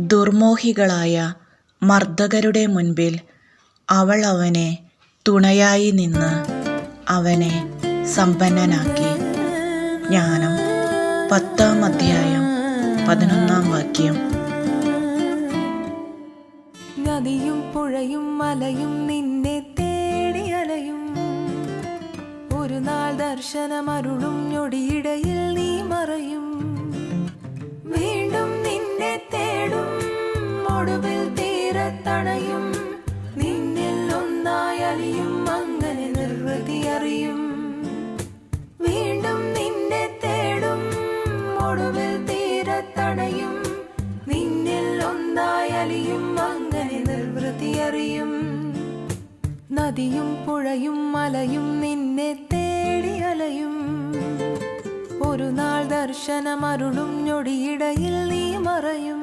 ദുർമോഹികളായ മർദ്ദകരുടെ മുൻപിൽ അവൾ അവനെ തുണയായി നിന്ന് അവനെ സമ്പന്നനാക്കി. ജ്ഞാനം. പത്താം അധ്യായം. പതിനൊന്നാം വാക്യം. നദിയും പുഴയും മലയും നിന്നെ തേടി അലയും. ഒരു നാൾ ദർശനമരുളും ഞൊടിയിടയിൽ തീരത്തണയും നിന്നിൽ ഒന്നായി അലിയും അങ്ങനെ നിർവൃതി അറിയും. നദിയും പുഴയും മലയും നിന്നെ തേടി അലയും. ഒരു നാൾ ദർശനമരുളും ഞൊടിയിടയിൽ നീ മറയും.